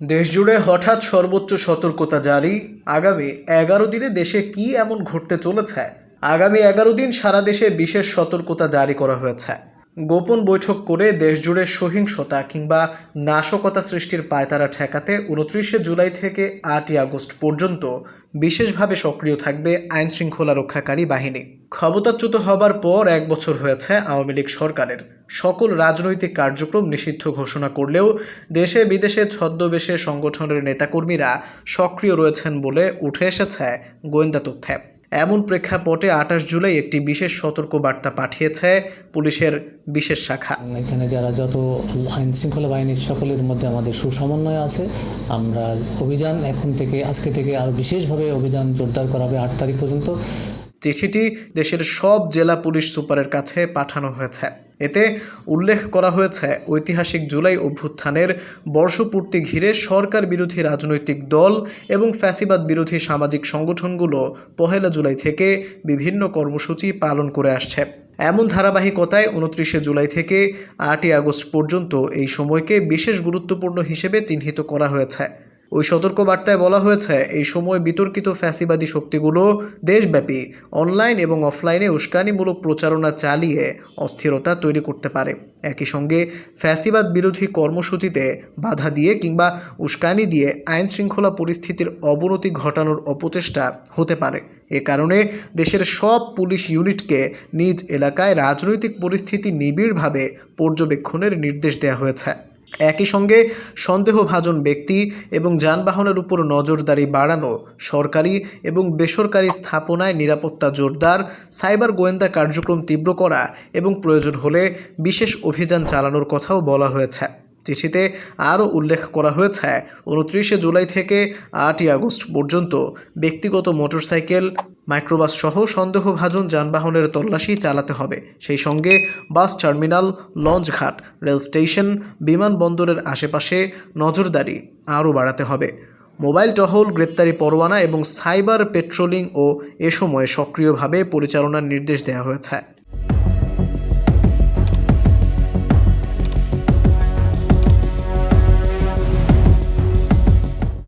দেশজুড়ে হঠাৎ সর্বোচ্চ সতর্কতা জারি। আগামী এগারো দিনে দেশে কি এমন ঘটতে চলেছে? আগামী এগারো দিন সারা দেশে বিশেষ সতর্কতা জারি করা হয়েছে। গোপন বৈঠক করে দেশজুড়ে সহিংসতা কিংবা নাশকতা সৃষ্টির পায়তারা ঠেকাতে উনত্রিশে জুলাই থেকে আটই আগস্ট পর্যন্ত বিশেষভাবে সক্রিয় থাকবে আইন শৃঙ্খলা রক্ষাকারী বাহিনী। ক্ষমতাচ্যুত হবার পর এক বছর হয়েছে আওয়ামী লীগ সরকারের। সকল রাজনৈতিক কার্যক্রম নিষিদ্ধ ঘোষণা করলেও দেশে বিদেশে ছদ্মবেশে সংগঠনের নেতাকর্মীরা সক্রিয় রয়েছেন বলে উঠে এসেছে গোয়েন্দা তথ্যে। এমন প্রেক্ষাপটে আঠাশ জুলাই একটি বিশেষ সতর্ক বার্তা পাঠিয়েছে পুলিশের বিশেষ শাখা। এখানে যারা যত আইন শৃঙ্খলা বাহিনীর সকলের মধ্যে আমাদের সুসমন্বয় আছে। আমরা অভিযান এখন থেকে, আজকে থেকে আরও বিশেষভাবে অভিযান জোরদার করা হবে আট তারিখ পর্যন্ত। চিঠিটি দেশের সব জেলা পুলিশ সুপারের কাছে পাঠানো হয়েছে। এতে উল্লেখ করা হয়েছে, ঐতিহাসিক জুলাই অভ্যুত্থানের বর্ষপূর্তি ঘিরে সরকার বিরোধী রাজনৈতিক দল এবং ফ্যাসিবাদ বিরোধী সামাজিক সংগঠনগুলো পহেলা জুলাই থেকে বিভিন্ন কর্মসূচি পালন করে আসছে। এমন ধারাবাহিকতায় উনত্রিশে জুলাই থেকে আটই আগস্ট পর্যন্ত এই সময়কে বিশেষ গুরুত্বপূর্ণ হিসেবে চিহ্নিত করা হয়েছে। ওই সতর্ক বার্তায় বলা হয়েছে, এই সময় বিতর্কিত ফ্যাসিবাদী শক্তিগুলো দেশব্যাপী অনলাইন এবং অফলাইনে উস্কানিমূলক প্রচারণা চালিয়ে অস্থিরতা তৈরি করতে পারে। একই সঙ্গে ফ্যাসিবাদ বিরোধী কর্মসূচিতে বাধা দিয়ে কিংবা উস্কানি দিয়ে আইন শৃঙ্খলা পরিস্থিতির অবনতি ঘটানোর অপচেষ্টা হতে পারে। এ কারণে দেশের সব পুলিশ ইউনিটকে নিজ এলাকায় রাজনৈতিক পরিস্থিতি নিবিড়ভাবে পর্যবেক্ষণের নির্দেশ দেওয়া হয়েছে। একই সঙ্গে সন্দেহভাজন ব্যক্তি এবং যানবাহনের উপর নজরদারি বাড়ানো সরকারি এবং বেসরকারি স্থাপনায় নিরাপত্তা জোরদার, সাইবার গোয়েন্দা কার্যক্রম তীব্র করা এবং প্রয়োজন হলে বিশেষ অভিযান চালানোর কথাও বলা হয়েছে। চিঠিতে আরও উল্লেখ করা হয়েছে, উনত্রিশে জুলাই থেকে আটই আগস্ট পর্যন্ত ব্যক্তিগত মোটরসাইকেল মাইক্রোবাস সহ সন্দেহভাজন যানবাহনের তল্লাশি চালাতে হবে। সেই সঙ্গে বাস টার্মিনাল লঞ্চঘাট রেল স্টেশন বিমানবন্দরের আশেপাশে নজরদারি আরও বাড়াতে হবে। মোবাইল টহল, গ্রেপ্তারি পরোয়ানা এবং সাইবার পেট্রোলিং ও এ সময় সক্রিয়ভাবে পরিচালনার নির্দেশ দেওয়া হয়েছে।